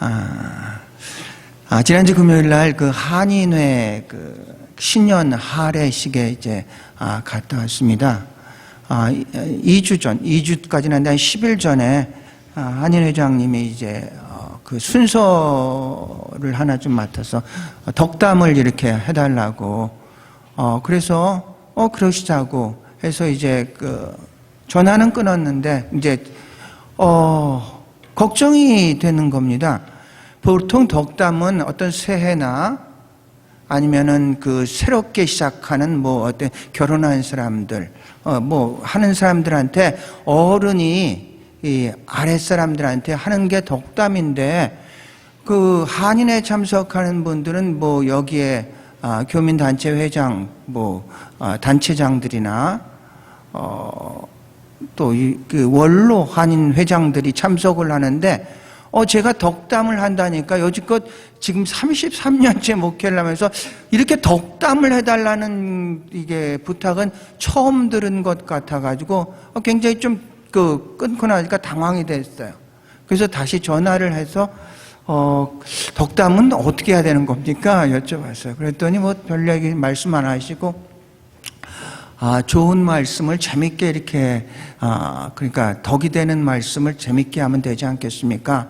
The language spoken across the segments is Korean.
아, 아, 지난주 금요일 날 그 한인회 그 신년 할애식에 이제 아, 갔다 왔습니다. 아, 2주 전, 2주까지는 아닌데 한 10일 전에 아, 한인 회장님이 이제 어, 그 순서를 하나 좀 맡아서 덕담을 이렇게 해달라고 어, 그래서 어 그러시자고 해서 이제 그 전화는 끊었는데 이제 어 걱정이 되는 겁니다. 보통 덕담은 어떤 새해나 아니면은 그 새롭게 시작하는 뭐 어떤 결혼한 사람들 어 뭐 하는 사람들한테 어른이 이 아랫 사람들한테 하는 게 덕담인데 그 한인회 참석하는 분들은 뭐 여기에 아, 교민단체 회장, 뭐 아, 단체장들이나 어, 또 그 원로 한인 회장들이 참석을 하는데 어 제가 덕담을 한다니까 여지껏 지금 33년째 목회를 하면서 이렇게 덕담을 해달라는 이게 부탁은 처음 들은 것 같아가지고 어, 굉장히 좀 그 끊고 나니까 당황이 됐어요. 그래서 다시 전화를 해서 어, 덕담은 어떻게 해야 되는 겁니까? 여쭤봤어요. 그랬더니 뭐 별 얘기 말씀 안 하시고, 아, 좋은 말씀을 재밌게 이렇게, 아, 그러니까 덕이 되는 말씀을 재밌게 하면 되지 않겠습니까?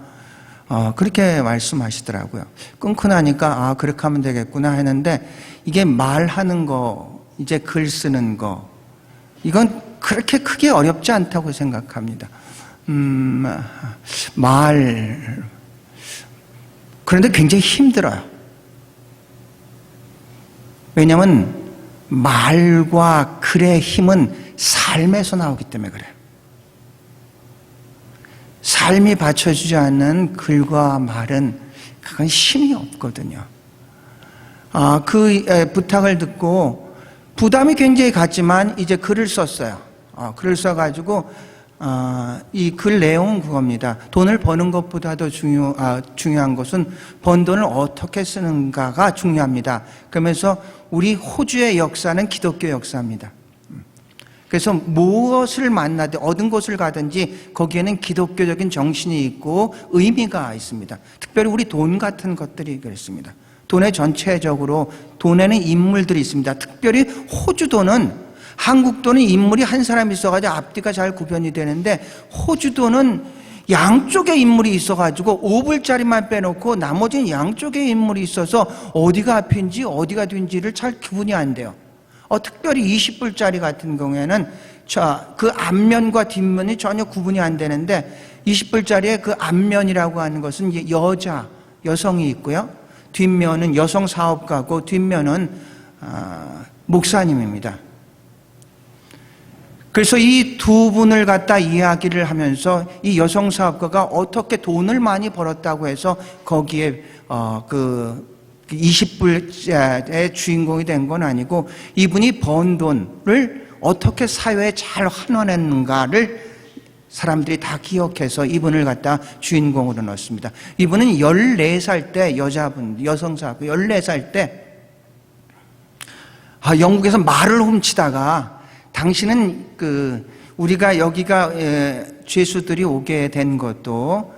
어, 그렇게 말씀하시더라고요. 끊고 나니까, 아, 그렇게 하면 되겠구나 했는데, 이게 말하는 거, 이제 글 쓰는 거, 이건 그렇게 크게 어렵지 않다고 생각합니다. 음, 말, 그런데 굉장히 힘들어요. 왜냐하면 말과 글의 힘은 삶에서 나오기 때문에 그래요. 삶이 받쳐주지 않는 글과 말은 그건 힘이 없거든요. 아, 그 부탁을 듣고 부담이 굉장히 갔지만 이제 글을 썼어요. 아, 글을 써가지고 아, 이글 내용은 그겁니다. 돈을 버는 것보다도 중요, 아, 중요한 것은 번 돈을 어떻게 쓰는가가 중요합니다. 그러면서 우리 호주의 역사는 기독교 역사입니다. 그래서 무엇을 만나든 얻은 곳을 가든지 거기에는 기독교적인 정신이 있고 의미가 있습니다. 특별히 우리 돈 같은 것들이 그렇습니다. 돈의 전체적으로 돈에는 인물들이 있습니다. 특별히 호주 돈은 한국 돈은 인물이 한 사람 있어가지고 앞뒤가 잘 구별이 되는데 호주 돈은 양쪽에 인물이 있어가지고 5불짜리만 빼놓고 나머지는 양쪽에 인물이 있어서 어디가 앞인지 어디가 뒤인지를 잘 구분이 안 돼요. 어, 특별히 20불짜리 같은 경우에는 자, 그 앞면과 뒷면이 전혀 구분이 안 되는데 20불짜리의 그 앞면이라고 하는 것은 여자, 여성이 있고요. 뒷면은 여성 사업가고 뒷면은 아, 목사님입니다. 그래서 이 두 분을 갖다 이야기를 하면서 이 여성 사업가가 어떻게 돈을 많이 벌었다고 해서 거기에 어 그 20불의 주인공이 된 건 아니고 이분이 번 돈을 어떻게 사회에 잘 환원했는가를 사람들이 다 기억해서 이분을 갖다 주인공으로 넣었습니다. 이분은 14살 때 여자분, 여성사고 14살 때 아, 영국에서 말을 훔치다가 당신은 그 우리가 여기가 죄수들이 오게 된 것도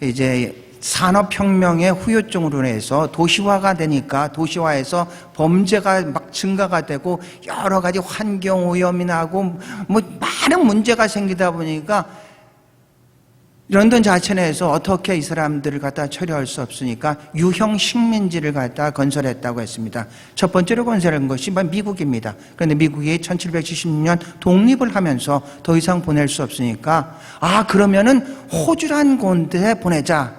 이제 산업혁명의 후유증으로 해서 도시화가 되니까 도시화해서 범죄가 막 증가가 되고 여러 가지 환경오염이 나고 뭐 많은 문제가 생기다 보니까 런던 자체 내에서 어떻게 이 사람들을 갖다 처리할 수 없으니까 유형 식민지를 갖다 건설했다고 했습니다. 첫 번째로 건설한 것이 미국입니다. 그런데 미국이 1776년 독립을 하면서 더 이상 보낼 수 없으니까 아 그러면은 호주란 곳에 보내자.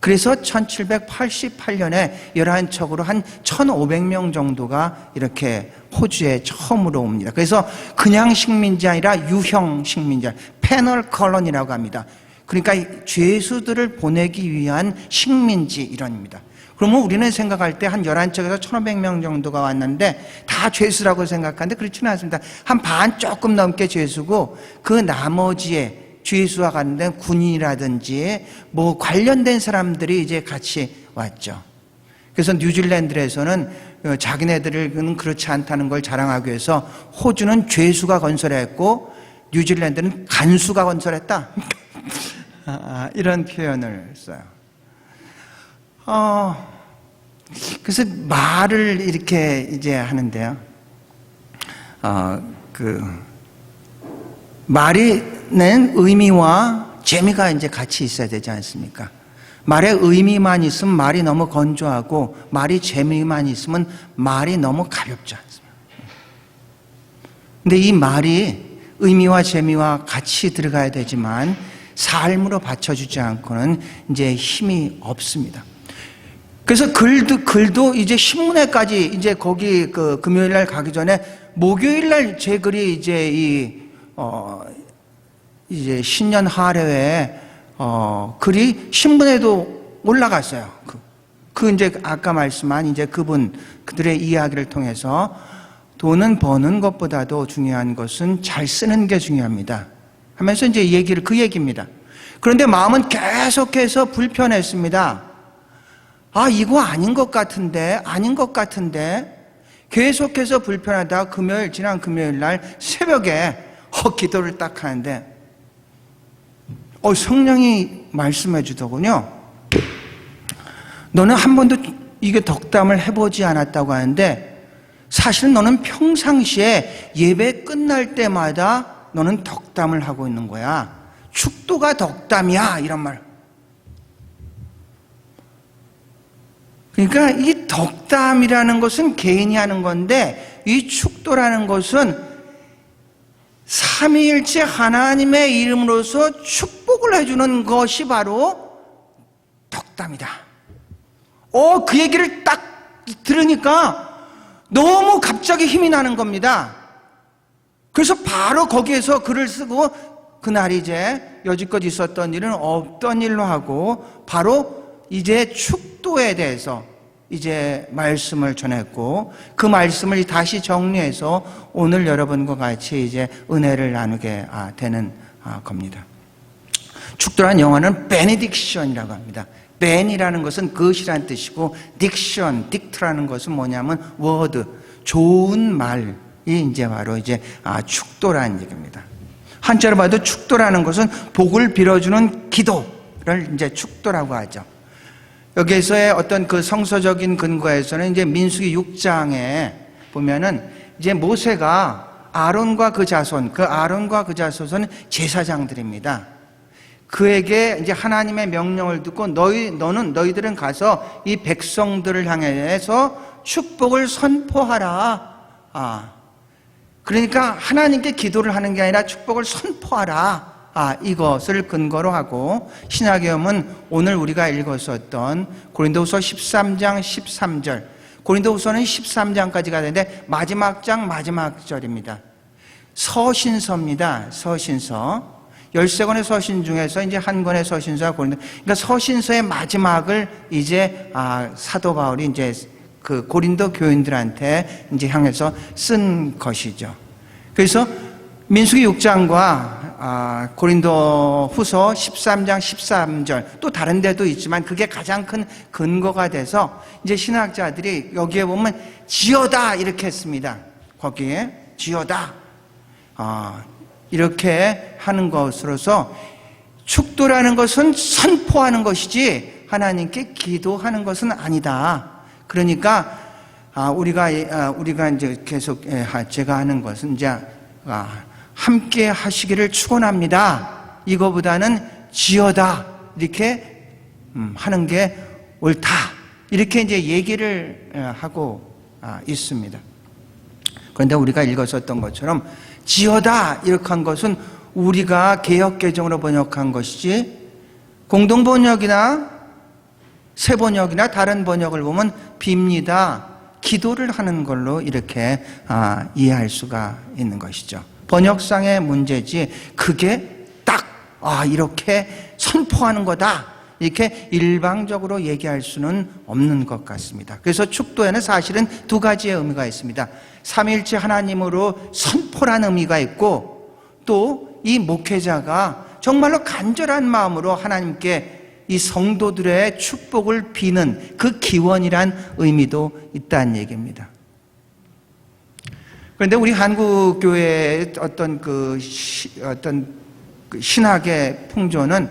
그래서 1788년에 11척으로 한 1500명 정도가 이렇게 호주에 처음으로 옵니다. 그래서 그냥 식민지 아니라 유형 식민지, 패널 컬런이라고 합니다. 그러니까 죄수들을 보내기 위한 식민지 이론입니다. 그러면 우리는 생각할 때 한 11척에서 1500명 정도가 왔는데 다 죄수라고 생각하는데 그렇지는 않습니다. 한 반 조금 넘게 죄수고 그 나머지에 죄수와 관련된 군인이라든지 뭐 관련된 사람들이 이제 같이 왔죠. 그래서 뉴질랜드에서는 자기네들은 그렇지 않다는 걸 자랑하기 위해서 호주는 죄수가 건설했고 뉴질랜드는 간수가 건설했다. 아, 이런 표현을 써요. 어, 그래서 말을 이렇게 이제 하는데요. 어, 그, 말이는 의미와 재미가 이제 같이 있어야 되지 않습니까? 말의 의미만 있으면 말이 너무 건조하고 말이 재미만 있으면 말이 너무 가볍지 않습니까? 근데 이 말이 의미와 재미와 같이 들어가야 되지만 삶으로 받쳐주지 않고는 이제 힘이 없습니다. 그래서 글도, 글도 이제 신문에까지 이제 거기 그 금요일 날 가기 전에 목요일 날 제 글이 이제 이, 어, 이제 신년 하례회, 어, 글이 신문에도 올라갔어요. 그, 그 이제 아까 말씀한 이제 그분, 그들의 이야기를 통해서 돈은 버는 것보다도 중요한 것은 잘 쓰는 게 중요합니다. 하면서 이제 얘기를 그 얘기입니다. 그런데 마음은 계속해서 불편했습니다. 아, 이거 아닌 것 같은데, 아닌 것 같은데, 계속해서 불편하다 금요일, 지난 금요일 날 새벽에 어, 기도를 딱 하는데, 어, 성령이 말씀해 주더군요. 너는 한 번도 이게 덕담을 해보지 않았다고 하는데, 사실 너는 평상시에 예배 끝날 때마다 너는 덕담을 하고 있는 거야. 축도가 덕담이야. 이런 말. 그러니까 이 덕담이라는 것은 개인이 하는 건데 이 축도라는 것은 삼위일체 하나님의 이름으로서 축복을 해주는 것이 바로 덕담이다. 어, 그 얘기를 딱 들으니까 너무 갑자기 힘이 나는 겁니다. 그래서 바로 거기에서 글을 쓰고 그날 이제 여지껏 있었던 일은 없던 일로 하고 바로 이제 축도에 대해서 이제 말씀을 전했고 그 말씀을 다시 정리해서 오늘 여러분과 같이 이제 은혜를 나누게 아, 되는 아, 겁니다. 축도란 영어는 베네딕션이라고 합니다. 벤이라는 것은 것이란 뜻이고 딕션, 딕트라는 것은 뭐냐면 워드, 좋은 말 이 이제 바로 이제 아, 축도라는 얘기입니다. 한자로 봐도 축도라는 것은 복을 빌어주는 기도를 이제 축도라고 하죠. 여기에서의 어떤 그 성서적인 근거에서는 이제 민수기 6장에 보면은 이제 모세가 아론과 그 자손, 그 아론과 그 자손은 제사장들입니다. 그에게 이제 하나님의 명령을 듣고 너희 너는 너희들은 가서 이 백성들을 향해서 축복을 선포하라. 아. 그러니까 하나님께 기도를 하는 게 아니라 축복을 선포하라. 아, 이것을 근거로 하고 신약의 험은 오늘 우리가 읽었었던 고린도후서 13장 13절. 고린도후서는 13장까지가 되는데 마지막 장 마지막 절입니다. 서신서입니다. 서신서. 13권의 서신 중에서 이제 한 권의 서신서가 고린도. 그러니까 서신서의 마지막을 이제 아, 사도 바울이 이제 그 고린도 교인들한테 이제 향해서 쓴 것이죠. 그래서 민수기 6장과 아, 고린도 후서 13장 13절 또 다른 데도 있지만 그게 가장 큰 근거가 돼서 이제 신학자들이 여기에 보면 지어다 이렇게 했습니다. 거기에 지어다. 아, 이렇게 하는 것으로서 축도라는 것은 선포하는 것이지 하나님께 기도하는 것은 아니다. 그러니까 아, 우리가 아, 우리가 이제 계속 예, 제가 하는 것은 이제 아, 함께 하시기를 축원합니다. 이거보다는 지어다 이렇게 음, 하는 게 옳다. 이렇게 이제 얘기를 예, 하고 있습니다. 그런데 우리가 읽었었던 것처럼 지어다 이렇게 한 것은 우리가 개혁 개정으로 번역한 것이지 공동 번역이나 새 번역이나 다른 번역을 보면 빕니다. 기도를 하는 걸로 이렇게 아, 이해할 수가 있는 것이죠. 번역상의 문제지 그게 딱 아, 이렇게 선포하는 거다. 이렇게 일방적으로 얘기할 수는 없는 것 같습니다. 그래서 축도에는 사실은 두 가지의 의미가 있습니다. 삼일체 하나님으로 선포라는 의미가 있고 또 이 목회자가 정말로 간절한 마음으로 하나님께 이 성도들의 축복을 비는 그 기원이란 의미도 있다는 얘기입니다. 그런데 우리 한국 교회의 어떤 그 시, 어떤 그 신학의 풍조는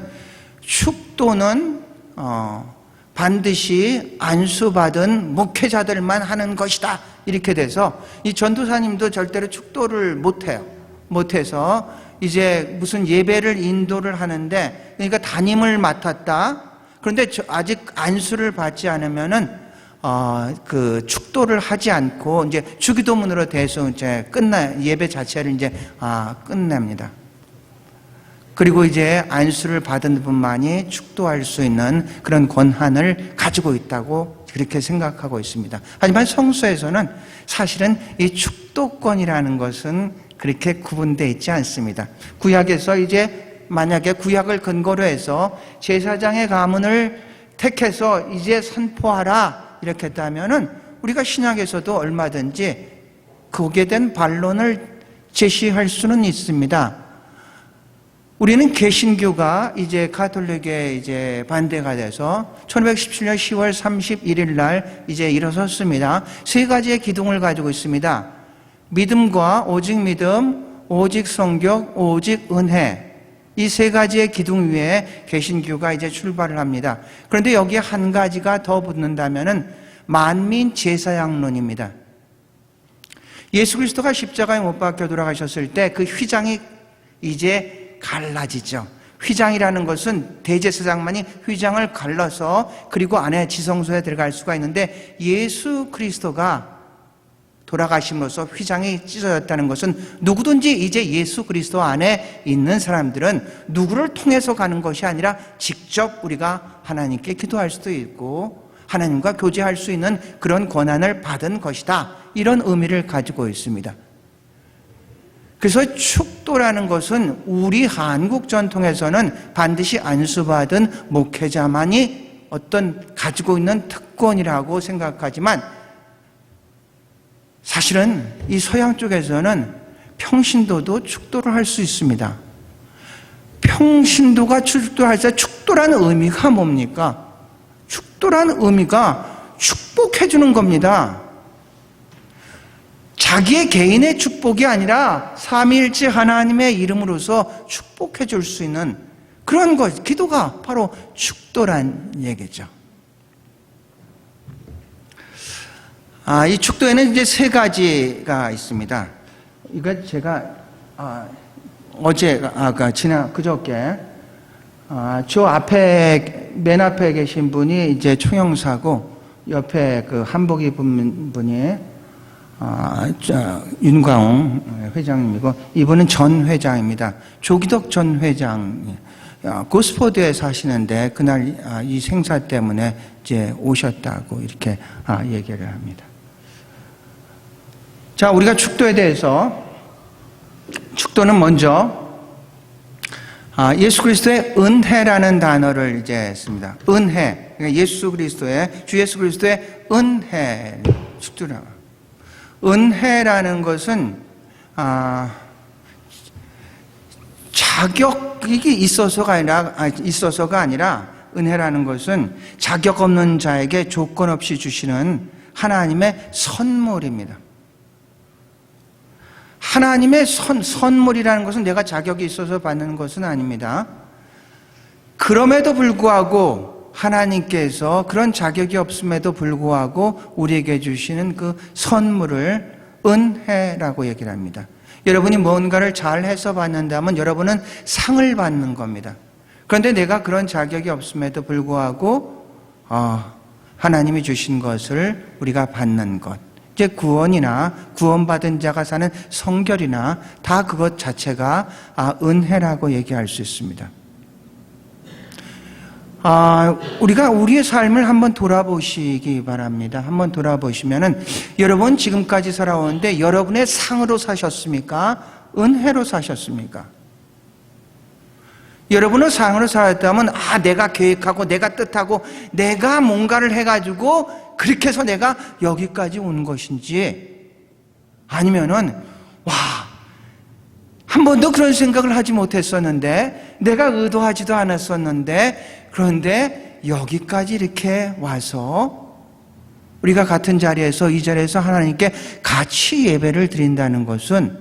축도는 어, 반드시 안수받은 목회자들만 하는 것이다. 이렇게 돼서 이 전도사님도 절대로 축도를 못해요. 못해서 이제 무슨 예배를 인도를 하는데 그러니까 담임을 맡았다. 그런데 저- 아직 안수를 받지 않으면은 어, 그 축도를 하지 않고 이제 주기도문으로 대서 이제 끝나 예배 자체를 이제 아, 끝냅니다. 그리고 이제 안수를 받은 분만이 축도할 수 있는 그런 권한을 가지고 있다고 그렇게 생각하고 있습니다. 하지만 성서에서는 사실은 이 축도권이라는 것은 그렇게 구분되어 있지 않습니다. 구약에서 이제 만약에 구약을 근거로 해서 제사장의 가문을 택해서 이제 선포하라 이렇게 했다면은 우리가 신약에서도 얼마든지 거기에 대한 반론을 제시할 수는 있습니다. 우리는 개신교가 이제 가톨릭에 이제 반대가 돼서 1517년 10월 31일 날 이제 일어섰습니다. 세 가지의 기둥을 가지고 있습니다. 믿음과 오직 믿음, 오직 성격, 오직 은혜. 이 세 가지의 기둥 위에 개신교가 이제 출발을 합니다. 그런데 여기에 한 가지가 더 붙는다면은 만민 제사양론입니다. 예수 그리스도가 십자가에 못 박혀 돌아가셨을 때 그 휘장이 이제 갈라지죠. 휘장이라는 것은 대제사장만이 휘장을 갈라서 그리고 안에 지성소에 들어갈 수가 있는데 예수 그리스도가 돌아가심으로써 휘장이 찢어졌다는 것은 누구든지 이제 예수 그리스도 안에 있는 사람들은 누구를 통해서 가는 것이 아니라 직접 우리가 하나님께 기도할 수도 있고 하나님과 교제할 수 있는 그런 권한을 받은 것이다. 이런 의미를 가지고 있습니다. 그래서 축도라는 것은 우리 한국 전통에서는 반드시 안수받은 목회자만이 어떤 가지고 있는 특권이라고 생각하지만 사실은 이 서양 쪽에서는 평신도도 축도를 할 수 있습니다. 평신도가 축도할 때 축도라는 의미가 뭡니까? 축도라는 의미가 축복해 주는 겁니다. 자기의 개인의 축복이 아니라 삼위일체 하나님의 이름으로서 축복해 줄 수 있는 그런 것, 기도가 바로 축도란 얘기죠. 아, 이 축도에는 이제 세 가지가 있습니다. 이거 제가 아, 어제 아까 지난 그저께 아, 저 앞에 맨 앞에 계신 분이 이제 총영사고 옆에 그 한복 입은 분이 아, 저, 윤광웅 회장님이고 이분은 전 회장입니다. 조기덕 전 회장. 아, 고스포드에 사시는데 그날 아, 이 생사 때문에 이제 오셨다고 이렇게 아, 얘기를 합니다. 자, 우리가 축도에 대해서 축도는 먼저 아, 예수 그리스도의 은혜라는 단어를 이제 씁니다. 은혜. 그러니까 예수 그리스도의 주 예수 그리스도의 은혜 축도라. 은혜라는 것은 아, 자격이 있어서가 아니라 아, 있어서가 아니라 은혜라는 것은 자격 없는 자에게 조건 없이 주시는 하나님의 선물입니다. 하나님의 선, 선물이라는 것은 내가 자격이 있어서 받는 것은 아닙니다. 그럼에도 불구하고 하나님께서 그런 자격이 없음에도 불구하고 우리에게 주시는 그 선물을 은혜라고 얘기를 합니다. 여러분이 뭔가를 잘 해서 받는다면 여러분은 상을 받는 겁니다. 그런데 내가 그런 자격이 없음에도 불구하고 어, 하나님이 주신 것을 우리가 받는 것. 이제 구원이나 구원받은 자가 사는 성결이나 다 그것 자체가 아, 은혜라고 얘기할 수 있습니다. 아, 우리가 우리의 삶을 한번 돌아보시기 바랍니다. 한번 돌아보시면은 여러분 지금까지 살아오는데 여러분의 상으로 사셨습니까? 은혜로 사셨습니까? 여러분은 상으로 살았다면 아 내가 계획하고 내가 뜻하고 내가 뭔가를 해가지고 그렇게 해서 내가 여기까지 온 것인지 아니면은 와 한 번도 그런 생각을 하지 못했었는데 내가 의도하지도 않았었는데 그런데 여기까지 이렇게 와서 우리가 같은 자리에서 이 자리에서 하나님께 같이 예배를 드린다는 것은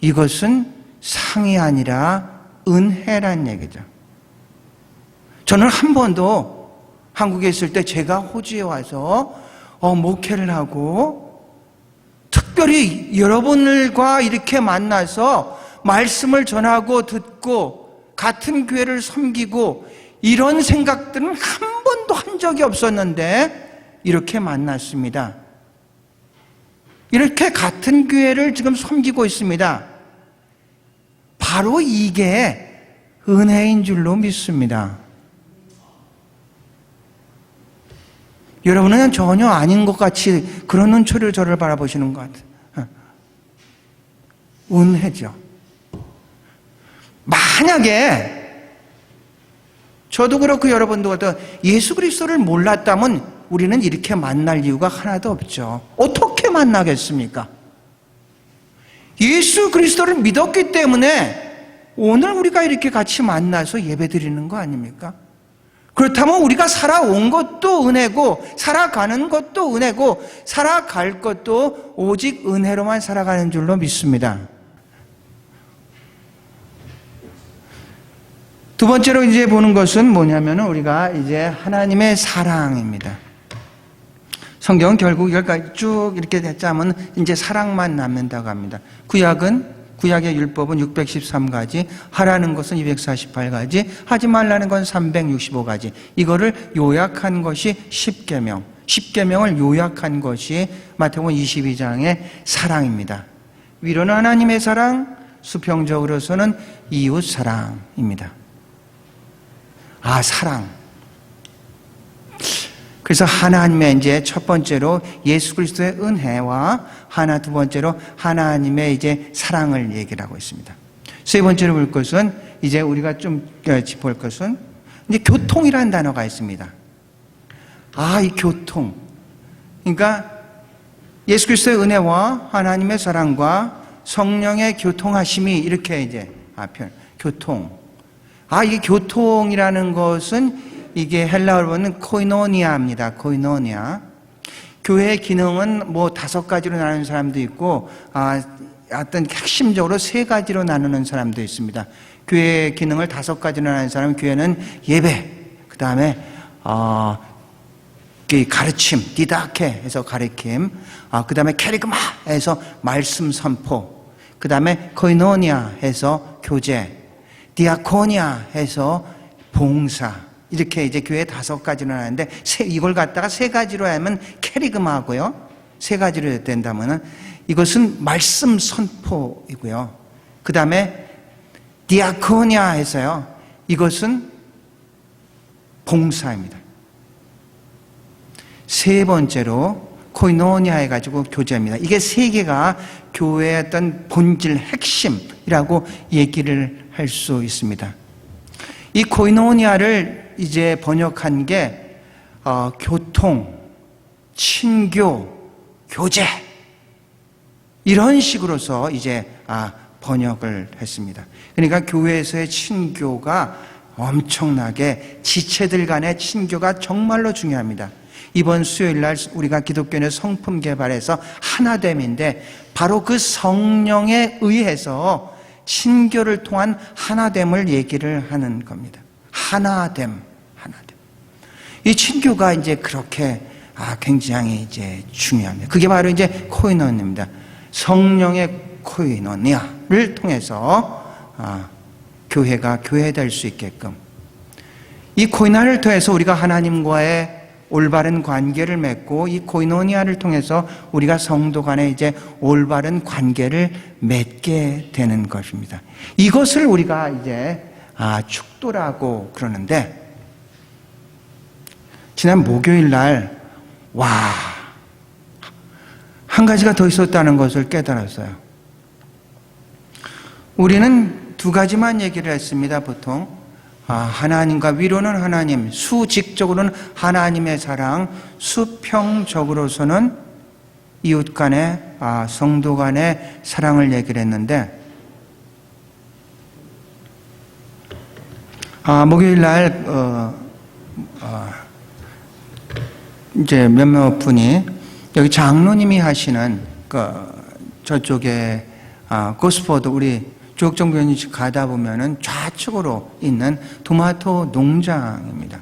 이것은 상이 아니라 은혜란 얘기죠. 저는 한 번도 한국에 있을 때 제가 호주에 와서 어, 목회를 하고 특별히 여러분들과 이렇게 만나서 말씀을 전하고 듣고 같은 교회를 섬기고 이런 생각들은 한 번도 한 적이 없었는데 이렇게 만났습니다. 이렇게 같은 교회를 지금 섬기고 있습니다. 바로 이게 은혜인 줄로 믿습니다. 여러분은 전혀 아닌 것 같이 그런 눈초리로 저를 바라보시는 것 같아요. 은혜죠. 만약에 저도 그렇고 여러분도 그렇고 예수 그리스도를 몰랐다면 우리는 이렇게 만날 이유가 하나도 없죠. 어떻게 만나겠습니까? 예수 그리스도를 믿었기 때문에 오늘 우리가 이렇게 같이 만나서 예배 드리는 거 아닙니까? 그렇다면 우리가 살아온 것도 은혜고, 살아가는 것도 은혜고, 살아갈 것도 오직 은혜로만 살아가는 줄로 믿습니다. 두 번째로 이제 보는 것은 뭐냐면 우리가 이제 하나님의 사랑입니다. 성경은 결국 여기까지 쭉 이렇게 짜면 이제 사랑만 남는다고 합니다. 구약은 구약의 율법은 613가지, 하라는 것은 248가지, 하지 말라는 건 365가지. 이거를 요약한 것이 10계명. 10계명을 요약한 것이 마태복음 22장의 사랑입니다. 위로는 하나님의 사랑, 수평적으로서는 이웃 사랑입니다. 아, 사랑. 그래서 하나님의 이제 첫 번째로 예수 그리스도의 은혜와 하나 두 번째로 하나님의 이제 사랑을 얘기를 하고 있습니다. 세 번째로 볼 것은 이제 우리가 좀 짚을 것은 이제 교통이라는 단어가 있습니다. 아, 이 교통. 그러니까 예수 그리스도의 은혜와 하나님의 사랑과 성령의 교통하심이 이렇게 이제 아, 편, 교통. 아, 이게 교통이라는 것은 이게 헬라어로 보면 코이노니아입니다. 코이노니아. 교회의 기능은 뭐 다섯 가지로 나누는 사람도 있고, 아, 어떤 핵심적으로 세 가지로 나누는 사람도 있습니다. 교회의 기능을 다섯 가지로 나누는 사람은 교회는 예배, 그 다음에, 어, 가르침, 디다케 해서 가르침, 아, 그 다음에 캐리그마 해서 말씀 선포, 그 다음에 코이노니아 해서 교제, 디아코니아 해서 봉사, 이렇게 이제 교회 다섯 가지로 하는데 세, 이걸 갖다가 세 가지로 하면 캐리그마고요. 세 가지로 된다면은 이것은 말씀 선포이고요. 그 다음에 디아코니아 해서요. 이것은 봉사입니다. 세 번째로 코이노니아 해가지고 교제입니다. 이게 세 개가 교회의 어떤 본질 핵심이라고 얘기를 할 수 있습니다. 이 코이노니아를 이제 번역한 게 어, 교통, 친교, 교제 이런 식으로서 이제 아, 번역을 했습니다. 그러니까 교회에서의 친교가 엄청나게 지체들 간의 친교가 정말로 중요합니다. 이번 수요일 날 우리가 기독교의 성품 개발에서 하나됨인데 바로 그 성령에 의해서 친교를 통한 하나됨을 얘기를 하는 겁니다. 하나됨, 하나됨. 이 친교가 이제 그렇게 아, 굉장히 이제 중요합니다. 그게 바로 이제 코이노니입니다. 성령의 코이노니아를 통해서 아, 교회가 교회될 수 있게끔 이 코이나를 통해서 우리가 하나님과의 올바른 관계를 맺고 이 코이노니아를 통해서 우리가 성도 간에 이제 올바른 관계를 맺게 되는 것입니다. 이것을 우리가 이제 아, 축도라고 그러는데 지난 목요일 날 와, 한 가지가 더 있었다는 것을 깨달았어요. 우리는 두 가지만 얘기를 했습니다, 보통. 아, 하나님과 위로는 하나님, 수직적으로는 하나님의 사랑, 수평적으로서는 이웃 간의, 아, 성도 간의 사랑을 얘기를 했는데, 아, 목요일 날, 어, 어, 이제 몇몇 분이 여기 장로님이 하시는 그 저쪽에 아, 고스포드 우리 조국정 교수님 가다 보면은 좌측으로 있는 토마토 농장입니다.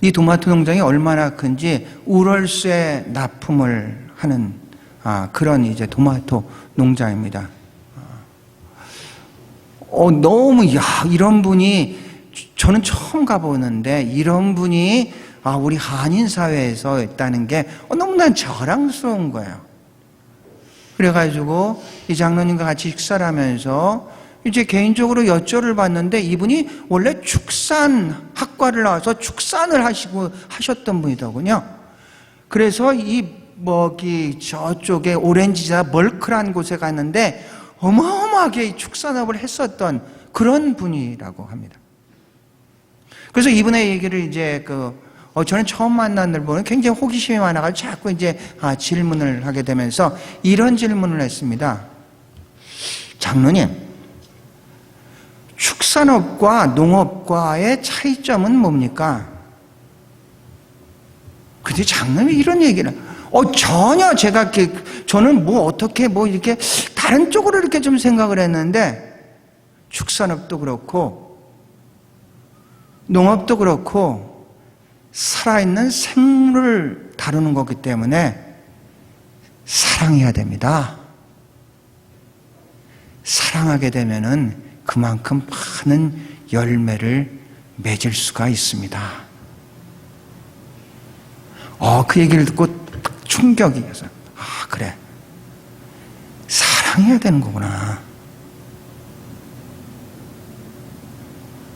이 도마토 농장이 얼마나 큰지 우럴스에 납품을 하는 아, 그런 이제 도마토 농장입니다. 어, 너무, 야, 이런 분이, 저는 처음 가보는데, 이런 분이, 아, 우리 한인 사회에서 있다는 게 어, 너무나 자랑스러운 거예요. 그래가지고, 이 장로님과 같이 식사를 하면서, 이제 개인적으로 여쭤를 봤는데, 이분이 원래 축산 학과를 나와서 축산을 하시고, 하셨던 분이더군요. 그래서 이, 뭐기, 저쪽에 오렌지자 멀크란 곳에 갔는데, 어마어마하게 이 축산업을 했었던 그런 분이라고 합니다. 그래서 이분의 얘기를 이제 그, 어, 저는 처음 만난 날 보면 굉장히 호기심이 많아가지고 자꾸 이제 아, 질문을 하게 되면서 이런 질문을 했습니다. 장로님, 축산업과 농업과의 차이점은 뭡니까? 근데 장로님이 이런 얘기를, 어, 전혀 제가 이렇게, 저는 뭐 어떻게 뭐 이렇게 다른 쪽으로 이렇게 좀 생각을 했는데, 축산업도 그렇고, 농업도 그렇고, 살아있는 생물을 다루는 거기 때문에 사랑해야 됩니다. 사랑하게 되면은 그만큼 많은 열매를 맺을 수가 있습니다. 어, 그 얘기를 듣고 충격이어서, 아, 그래. 사랑해야 되는 거구나.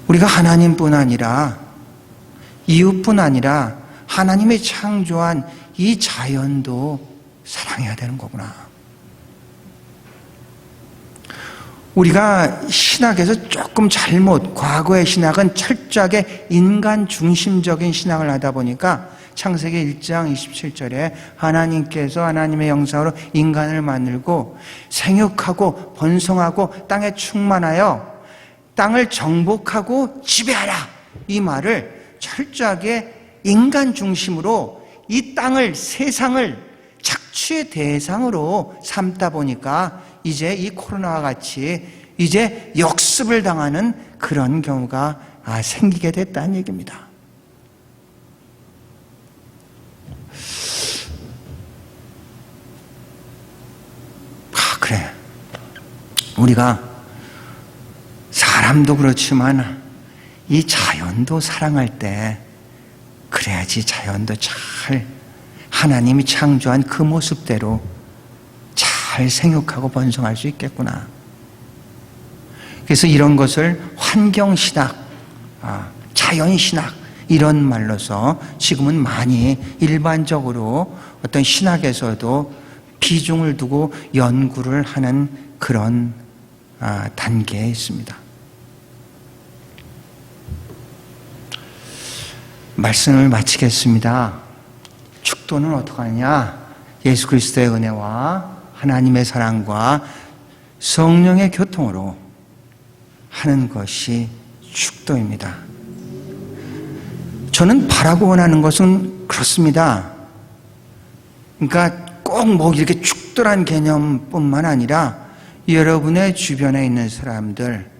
우리가 하나님뿐 아니라 이웃뿐 아니라 하나님의 창조한 이 자연도 사랑해야 되는 거구나. 우리가 신학에서 조금 잘못, 과거의 신학은 철저하게 인간 중심적인 신학을 하다 보니까 창세기 1장 27절에 하나님께서 하나님의 영상으로 인간을 만들고 생육하고 번성하고 땅에 충만하여 땅을 정복하고 지배하라. 이 말을 철저하게 인간 중심으로 이 땅을, 세상을 착취의 대상으로 삼다 보니까 이제 이 코로나와 같이 이제 역습을 당하는 그런 경우가 아, 생기게 됐다는 얘기입니다. 아. 우리가 사람도 그렇지만 이 자연도 사랑할 때 그래야지 자연도 잘 하나님이 창조한 그 모습대로 잘 생육하고 번성할 수 있겠구나. 그래서 이런 것을 환경신학, 아, 자연신학, 이런 말로서 지금은 많이 일반적으로 어떤 신학에서도 비중을 두고 연구를 하는 그런 아, 단계에 있습니다. 말씀을 마치겠습니다. 축도는 어떻게 하냐? 예수 그리스도의 은혜와 하나님의 사랑과 성령의 교통으로 하는 것이 축도입니다. 저는 바라고 원하는 것은 그렇습니다. 그러니까 꼭 뭐 이렇게 축도란 개념뿐만 아니라 여러분의 주변에 있는 사람들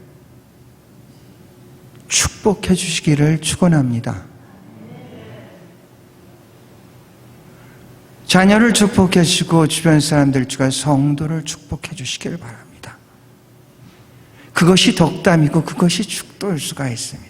축복해 주시기를 축원합니다. 자녀를 축복해 주시고 주변 사람들 주가 성도를 축복해 주시기를 바랍니다. 그것이 덕담이고 그것이 축도일 수가 있습니다.